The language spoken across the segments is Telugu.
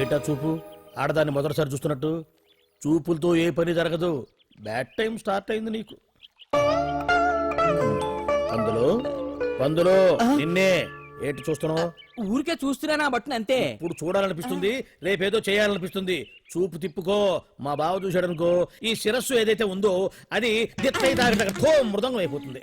ఏటా చూపు? ఆడదాన్ని మొదటిసారి చూస్తున్నట్టు? చూపులతో ఏ పని జరగదు. బ్యాడ్ టైం స్టార్ట్ అయింది నీకు. పందులో పందులో నిన్నే. ఏంటి చూస్తున్నావు? ఊరికే చూస్తున్నానా బట్టును అంతే. ఇప్పుడు చూడాలనిపిస్తుంది రేపేదో చేయాలనిపిస్తుంది. చూపు తిప్పుకో. మా బావ చూశాడనుకో ఈ శిరస్సు ఏదైతే ఉందో అది దిత్తై తాగట మృదంగం అయిపోతుంది.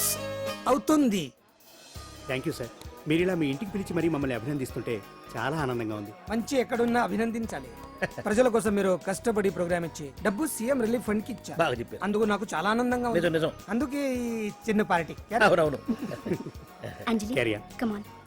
అవుతుంది. థ్యాంక్ యూ సార్ మీరు ఇలా మీ ఇంటికి పిలిచి మరీ మమ్మల్ని అభినందిస్తుంటే చాలా ఆనందంగా ఉంది. మంచి ఎక్కడున్నా అభినందించాలి. ప్రజల కోసం మీరు కష్టపడి ప్రోగ్రామ్ ఇచ్చి డబ్బు సీఎం రిలీఫ్ ఫండ్కి ఇచ్చారు. బాగా చెప్పారు. అందుకు నాకు చాలా ఆనందంగా ఉంది. నిజం నిజం. అందుకే ఈ చిన్న పార్టీ. అవునవును. అంజలి క్యారియా కమాన్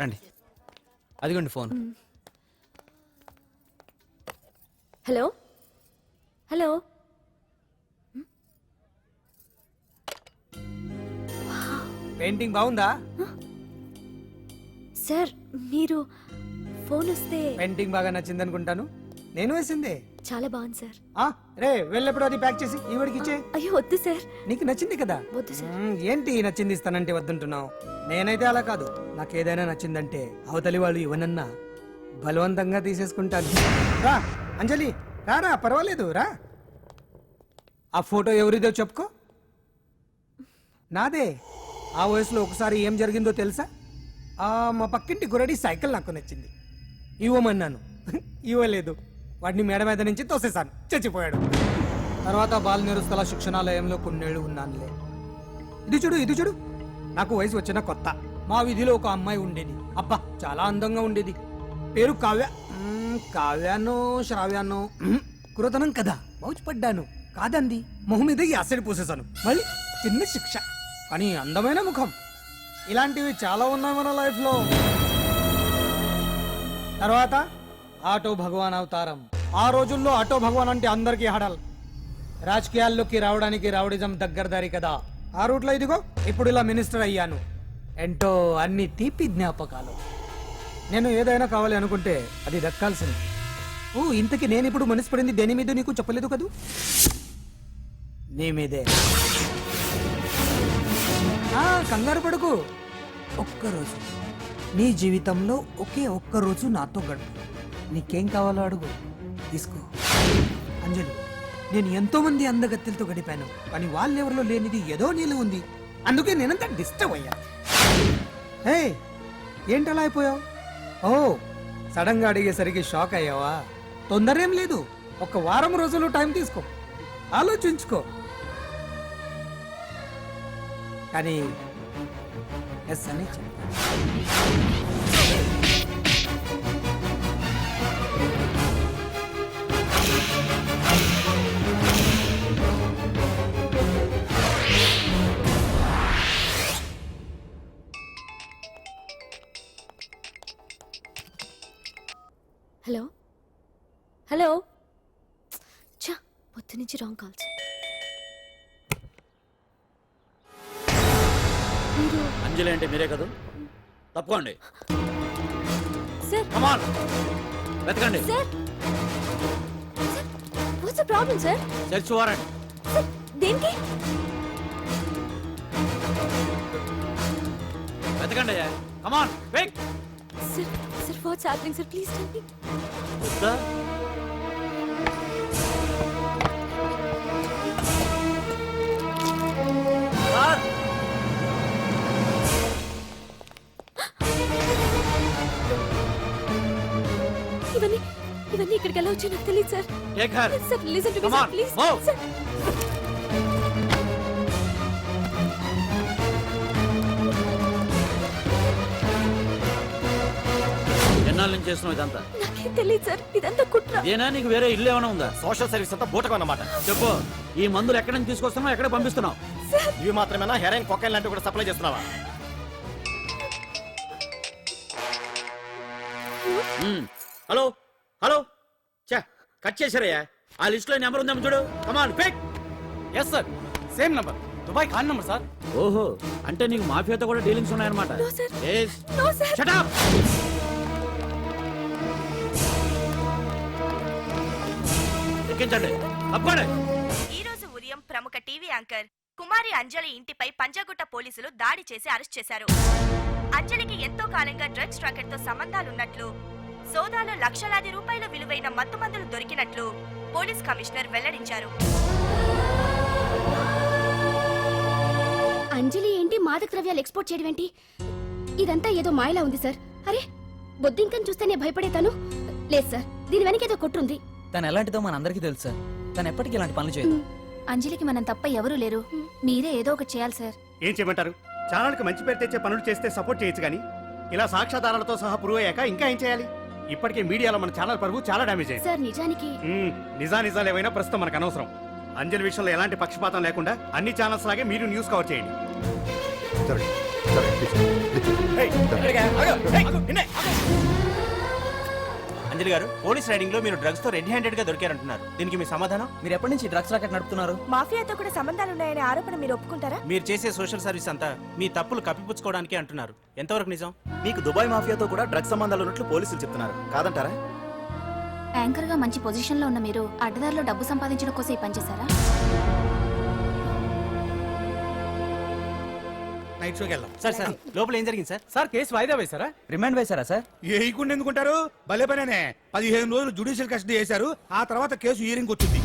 రండి. అదిగోండి ఫోన్. హలో? హలో? పెయింటింగ్ బాగుందా? సార్ మీరు ఫోన్ వస్తే పెయింటింగ్ బాగా నచ్చింది అనుకుంటాను నేను వేసిందే. చాలా బాగుంది సార్. ఆ, రే వెళ్ళప్పుడు అది ప్యాక్ చేసి ఈవిడికి ఇచ్చే అయ్యో వద్దు సార్. నీకు నచ్చింది కదా? వద్దు సార్. మ్మ్, ఏంటి నచ్చింది ఇస్తానంటే వద్దంటున్నావు? నేనైతే అలా కాదు. నాకు ఏదైనా నచ్చిందంటే అవతలి వాళ్ళు ఇవ్వనన్నా బలవంతంగా తీసేసుకుంటాను. రా అంజలి రారా పర్వాలేదు రా. ఆ ఫోటో ఎవరిదో చెప్పుకో. నాదే. ఆ వయసులో ఒకసారి ఏం జరిగిందో తెలుసా? ఆ, మా పక్కింటి గురడి సైకిల్ నాకు నచ్చింది. ఇవ్వమన్నాను. ఇవ్వలేదు. వాడిని మేడ మీద నుంచి తోసేశాను. చచ్చిపోయాడు. తర్వాత బాల నిరుస్తల శిక్షణాలయంలో కొన్నేళ్ళు ఉన్నానులే. ఇది చూడు ఇది చూడు. నాకు వయసు వచ్చిన కొత్త. మా వీధిలో ఒక అమ్మాయి ఉండేది. అబ్బా చాలా అందంగా ఉండేది. పేరు కావ్య. మ్మ్, కావ్యానో శ్రావ్యానో. కదా. మౌచిపడ్డాను కాదండి మొహం మీద యాసిడ్ పూసేశాను. మళ్ళీ చిన్న శిక్ష. కానీ అందమైన ముఖం. ఇలాంటివి చాలా ఉన్నాయి మన లైఫ్లో తర్వాత ఆటో భగవాన్ అవతారం. ఆ రోజుల్లో ఆటో భగవాన్ అంటే అందరికీ హడల్. రాజకీయాల్లోకి రావడానికి రావడిజం దగ్గరదారి కదా. ఆ రూట్లో ఇదిగో ఇప్పుడు ఇలా మినిస్టర్ అయ్యాను. ఎంటో అన్ని తీపి జ్ఞాపకాలు. నేను ఏదైనా కావాలి అనుకుంటే అది దక్కాల్సింది. ఓ ఇంతకీ నేను ఇప్పుడు మనసు పడింది దేని మీద నీకు చెప్పలేదు కదూ? నీ మీదే. కంగారు పడుకు. ఒక్కరోజు. నీ జీవితంలో ఒకే ఒక్క రోజు నాతో గడుపు. నీకేం కావాలో అడుగు. తీసుకో. అంజలి నేను ఎంతోమంది అందగత్తెలతో గడిపాను కానీ వాళ్ళెవరిలో లేనిది ఏదో నీళ్ళు ఉంది. అందుకే నేనంతా డిస్టర్బ్ అయ్యా. హే అలా అయిపోయావు? ఓ సడన్గా అడిగేసరికి షాక్ అయ్యావా? తొందర ఏం లేదు ఒక వారం రోజులు టైం తీసుకో. ఆలోచించుకో. కానీ ఎస్ అని చెప్పాను నుంచి రాంగ్ కాల్స్ అంజలి అంటే మీరే కదా? తప్పుకోండి. సార్. కమాన్ వెతకండి. Sir. What's the problem sir? Search sir దేనికి? వెతకండి come on wait sir sir what's happening sir? Please tell me sir ఎలా వచ్చి నాకు తెలియదు sir. Take her sir listen to me Come sir on, please move. Sir. ఎన్నాళ్ళ నుంచి చేస్తున్నావు ఇదంతా? నాకేం తెలియదు సార్. ఇదంతా కుట్ర. ఇదేనా? నీకు వేరే ఇల్లు ఏమైనా ఉందా? సోషల్ సర్వీస్ అంతా బూటకం అన్నమాట. చెప్పు. ఈ మందులు ఎక్కడి నుంచి తీసుకొస్తున్నావు ఎక్కడ పంపిస్తున్నావు? ఇవి మాత్రమేనా? హెరైన్ కొకైన్ లాంటివి కూడా సప్లై చేస్తున్నావా. Hello hello. చా కట్ చేశారయ్యా. ఆ లిస్ట్లో నెంబర్ ఉందేమో చూడు. Come on pick yes sir same number Dubai Khan number sir ఓహో అంటే నీకు మాఫియాతో కూడా డీలింగ్స్ ఉన్నాయన్నమాట? No, sir. Yes. No sir Shut up! ఎక్కించండి. అబ్బాడే ఈ రోజు ఉదయం ప్రముఖ టీవీ యాంకర్ కుమారి అంజలి ఇంటిపై పంజాగుట్ట పోలీసులు దాడి చేసి అరెస్ట్ చేశారు. అంజలికి ఎంతో కాలంగా డ్రగ్స్ ట్రాకెట్తో సంబంధాలున్నట్లు సోదాలో లక్షలాది రూపాయల విలువైన మత్తుమందులు దొరికినట్లు పోలీస్ కమిషనర్ వెల్లడించారు. అంజలి ఏంటి మాదక ద్రవ్యాలు ఎక్స్పోర్ట్ చేయడం ఏంటి? ఇదంతా ఏదో మాయలా ఉంది సార్. అరే బొద్దింకని చూస్తేనే భయపడేతాను లేదు సార్ దీని వెనక ఏదో కొట్టుంది. తను ఎలాంటిదో మనందరికీ తెలుసు సార్. తను ఎప్పటికీ ఇలాంటి పనులు చేయదు. అంజలికి మనం తప్ప ఎవరూ లేరు. మీరే ఏదో ఒకటి చేయాలి సార్. ఏం చేయమంటారు? ఛానల్కి మంచి పేరు తెచ్చే పనులు చేస్తే సపోర్ట్ చేయొచ్చు కానీ ఇలా సాక్ష్యాధారాలతో సహా ప్రూవ్ అయ్యాక ఇంకా ఏం చేయాలి? ఇప్పటికే మీడియాలో మన ఛానల్ పరువు చాలా డ్యామేజ్ అయింది. సార్ నిజానికి మ్మ్, నిజా నిజాలు ఏమైనా ప్రస్తుతం మనకు అనవసరం. అంజలి విషయంలో ఎలాంటి పక్షపాతం లేకుండా అన్ని ఛానల్స్ లాగే మీరు న్యూస్ కవర్ చేయండి. అంజలి గారు పోలీస్ రైడింగ్లో మీరు డ్రగ్స్తో రెడ్ హ్యాండెడ్గా దొరికారంటున్నారు. దీనికి మీ సమాధానం? మీరు ఎప్పటి నుంచి డ్రగ్స్ రాకెట్ నడుపుతున్నారు? మాఫియాతో కూడా సంబంధాలున్నాయనే ఆరోపణ మీరు ఒప్పుకుంటారా? మీరు చేసే సోషల్ సర్వీస్ అంతా మీ తప్పులు కప్పిపుచ్చుకోవడానికి అంటున్నారు. ఎంతవరకు నిజం? మీకు దుబాయ్ మాఫియాతో కూడా డ్రగ్స్ సంబంధాలు ఉన్నట్లు పోలీసులు చెప్తున్నారు. కాదంటారా? యాంకర్గా మంచి పొజిషన్లో ఉన్న మీరు అడ్డదారిలో డబ్బు సంపాదించడం కోసం ఈ పనిచేశారా నైట్ షోకి వెళ్దాం. సార్ సార్ లోపల ఏం జరిగింది సార్? సార్ కేసు వాయిదా వేశారా? రిమాండ్ వేశారా సార్? వేయకుండా ఎందుకుంటారు? భలే పనేనే. పదిహేను రోజులు జుడిషియల్ కస్టడీ చేశారు. ఆ తర్వాత కేసు హియరింగ్ వచ్చింది.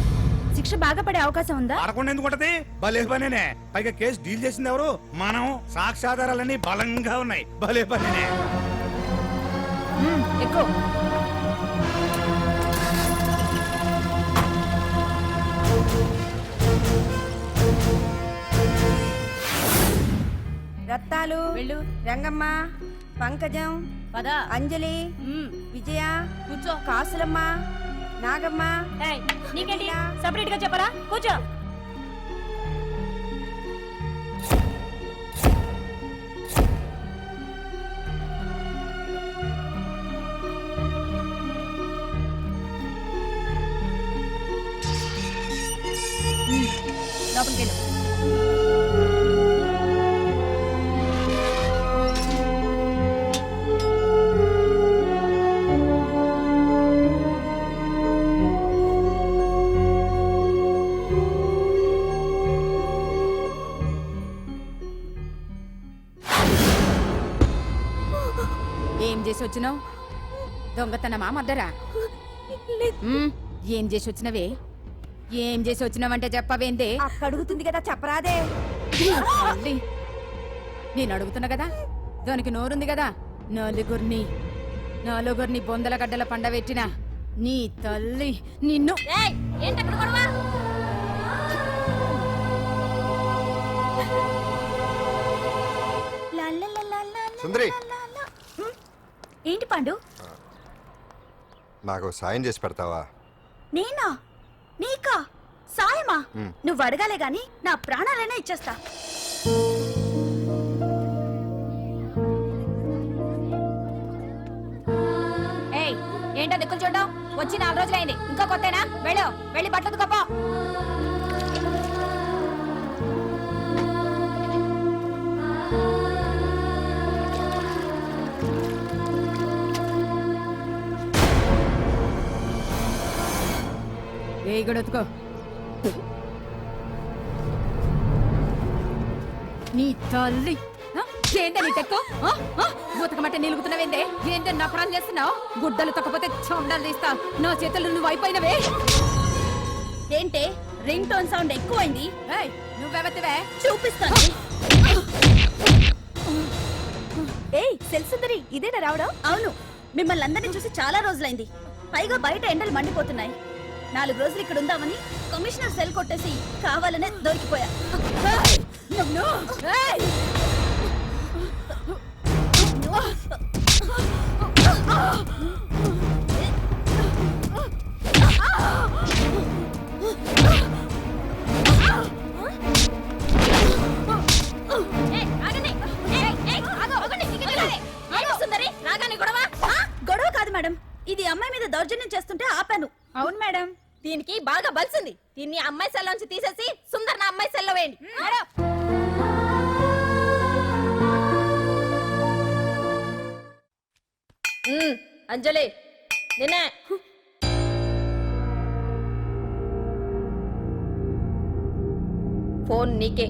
శిక్ష బాగా పడే అవకాశం ఉందా? పడకుండా ఎందుకుంటది? భలే పనేనే. పైగా కేసు డీల్ చేసింది ఎవరు? మనం. సాక్ష్యాధారాలన్నీ బలంగా ఉన్నాయి. భలే పనేనే. ఎక్కువ. రత్తాలు వెళ్ళు. రంగమ్మ పంకజం పద. అంజలి విజయ కూర్చో. కాసులమ్మ నాగమ్మ నీకేంటి? సపరేట్గా చెప్పరా? కూర్చో. లోపలికి వెళ్ళు వచ్చినావు దొంగతనమా మద్దరా. ఏం చేసి వచ్చినవే? ఏం చేసి వచ్చినావంటే చెప్పవేందే? అక్క అడుగుతుంది కదా చెప్పరాదే. తల్లి. నేను అడుగుతున్నా కదా? దానికి నోరుంది కదా? నలుగురిని నలుగురిని బొందల గడ్డల పండబెట్టిన నీ తల్లి నిన్ను. సుందరి. ఏంటి పండు? నాకు సాయం చేసి పెడతావా? నేనా? నీకా? సాయమా. నువ్వు అడగాలే గాని నా ప్రాణాలైనా ఇచ్చేస్తా. ఏయ్ ఏంటో దిక్కులు చూడడం? వచ్చి నాలుగు రోజులైంది. ఇంకా కొత్తేనా? వెళ్ళు వెళ్ళి బట్టలు గొడవతుకో నీ తల్లి? ఏందే నీ తెక్కు? బూతకమంటే నిలుగుతున్నావేందే? ఏంటే నపరాలు చేస్తున్నావు? గుడ్డలు తక్కపోతే చొండాలు తీస్తా. నా చేతులు నువ్వు అయిపోయినవే. ఏంటే? రింగ్ టోన్ సౌండ్ ఎక్కువైంది. నువ్వెవతివే? చూపిస్తాను. ఏయ్ సెల్సుందరి ఇదేనా రావడం? అవును. మిమ్మల్ని అందరినీ చూసి చాలా రోజులైంది. పైగా బయట ఎండలు మండిపోతున్నాయి. నాలుగు రోజులు ఇక్కడ ఉందామని కమిషనర్ సెల్ కొట్టేసి కావాలనే దొరికిపోయా! గొడవ కాదు మేడం. ఇది అమ్మాయి మీద దౌర్జన్యం చేస్తుంటే ఆపాను. అవును మేడం. దీనికి బాగా బలిసింది. దీన్ని అమ్మాయి సెల్లోంచి తీసేసి సుందర్ నా అమ్మాయి సెల్లో వేయండి. మేడం. ఉమ్, అంజలి నిన్నే. ఫోన్ నీకే.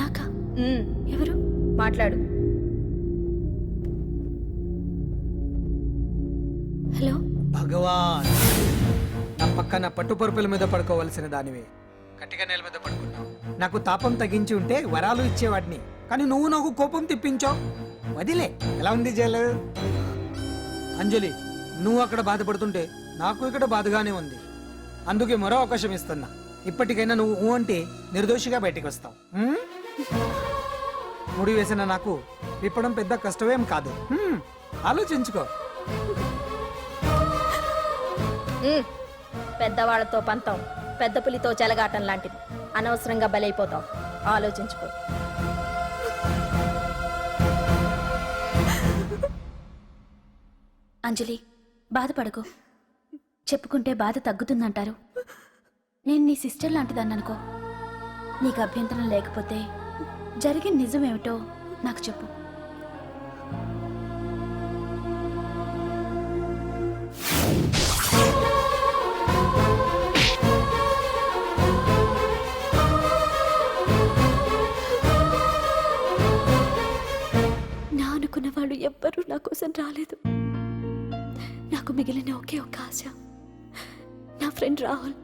నాకా? ఉమ్, ఎవరు? మాట్లాడు. హలో? భగవాన్. నా పక్కన పట్టుపరుపుల మీద పడుకోవలసిన దానివే. గట్టిగా నేల మీద పడుకున్నావు నాకు తాపం తగ్గించి ఉంటే వరాలు ఇచ్చేవాడిని. కానీ నువ్వు నాకు కోపం తెప్పించావు వదిలే. ఎలా ఉంది జైలు? అంజలి నువ్వు అక్కడ బాధపడుతుంటే నాకు ఇక్కడ బాధగానే ఉంది. అందుకే మరో అవకాశం ఇస్తున్నా. ఇప్పటికైనా నువ్వు ఊ అంటే నిర్దోషిగా బయటికి వస్తావు. ఉమ్? ముడి వేసిన నాకు విప్పడం పెద్ద కష్టమేం కాదు. ఉమ్, ఆలోచించుకో. పెద్దవాళ్ళతో పంతం పెద్ద పులితో చెలగాటం లాంటిది. అనవసరంగా బలైపోతావు ఆలోచించుకో. అంజలి బాధపడకు. చెప్పుకుంటే బాధ తగ్గుతుందంటారు. నేను నీ సిస్టర్ లాంటిదాన్ని అనుకో నీకు అభ్యంతరం లేకపోతే జరిగిన నిజమేమిటో నాకు చెప్పు. వాళ్ళు ఎవ్వరూ నా కోసం రాలేదు. నాకు మిగిలిన ఒకే ఒక ఆశ. నా ఫ్రెండ్ రాహుల్.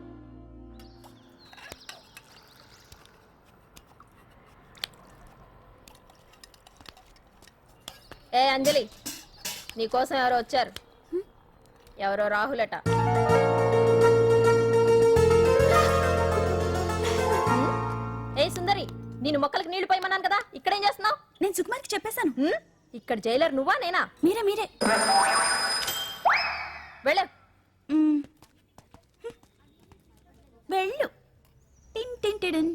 ఏ అంజలి నీకోసం ఎవరో వచ్చారు? ఎవరో రాహులట? ఏ సుందరి నేను మొక్కలకు నీళ్ళు పోయమన్నాను కదా ఇక్కడేం చేస్తున్నావు? నేను సుకుమార్కి చెప్పేశాను. ఇక్కడ జైలర్ నువ్వా నేనా? మీరే మీరే. వెళ్ళ. వెళ్ళు. టిన్ టిన్ టిడిన్.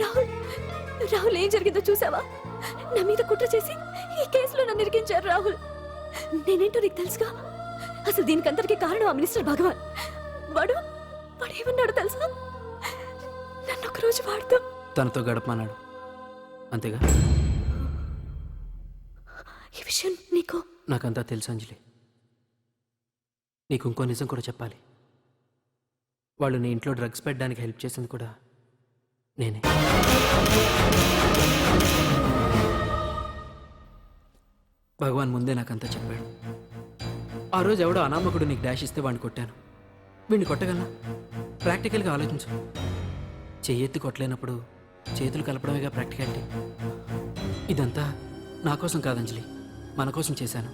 రాహుల్ రాహుల్ ఏం జరిగిందో చూసావా? నా మీద కుట్ర చేసి ఈ కేసులో నన్ను ఇరికించారు రాహుల్. నేనేంటో నీకు తెలుసుగా? అసలు దీనికంతటికి కారణం ఆ మినిస్టర్ భగవాన్. వాడు వాడు ఏమన్నాడు తెలుసా? ఒకరోజు వాడుతూ. తనతో గడపమన్నాడు. అంతేగా? ఈ విషయం నీకు? నాకంతా తెలుసు అంజలి. నీకు ఇంకో నిజం కూడా చెప్పాలి. వాళ్ళు నీ ఇంట్లో డ్రగ్స్ పెట్టడానికి హెల్ప్ చేసింది కూడా నేనే. భగవాన్ ముందే నాకంతా చెప్పాడు. ఆ రోజు ఎవడో అనామకుడు నీకు డాష్ ఇస్తే వాడిని కొట్టాను. వీడిని కొట్టగలనా? ప్రాక్టికల్గా ఆలోచించు. చెయ్యెత్తి కొట్టలేనప్పుడు చేతులు కలపడమేగా ప్రాక్టికాలిటీ ఇదంతా నా కోసం కాదంజలి మన కోసం చేశాను.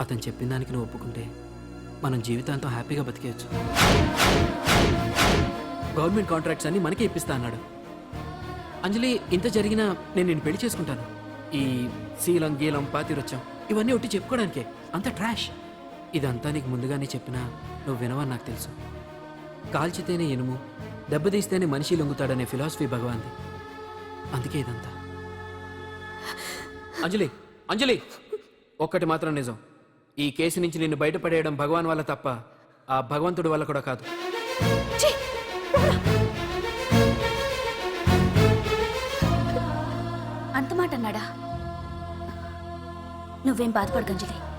అతను చెప్పిన దానికి నువ్వు ఒప్పుకుంటే మనం జీవితాంతం హ్యాపీగా బతికేయచ్చు. గవర్నమెంట్ కాంట్రాక్ట్స్ అన్ని మనకే ఇప్పిస్తా అన్నాడు. అంజలి ఇంత జరిగినా నేను నేను పెళ్ళి చేసుకుంటాను. ఈ శీలం గీలం పాతిరొచ్చం ఇవన్నీ ఒట్టి చెప్పుకోవడానికే అంత ట్రాష్ ఇదంతా నీకు ముందుగానే చెప్పినా నువ్వు వినవని నాకు తెలుసు. కాల్చితేనే ఇనుము దెబ్బతీస్తేనే మనిషి లొంగుతాడనే ఫిలాసఫీ భగవాన్ది. అందుకే ఇదంతా. అంజలి అంజలి! ఒక్కటి మాత్రం నిజం. ఈ కేసు నుంచి నిన్ను బయటపడేయడం భగవాన్ వల్ల తప్ప ఆ భగవంతుడి వల్ల కూడా కాదు. అంత మాట అన్నాడా? నువ్వేం బాధపడకంజలి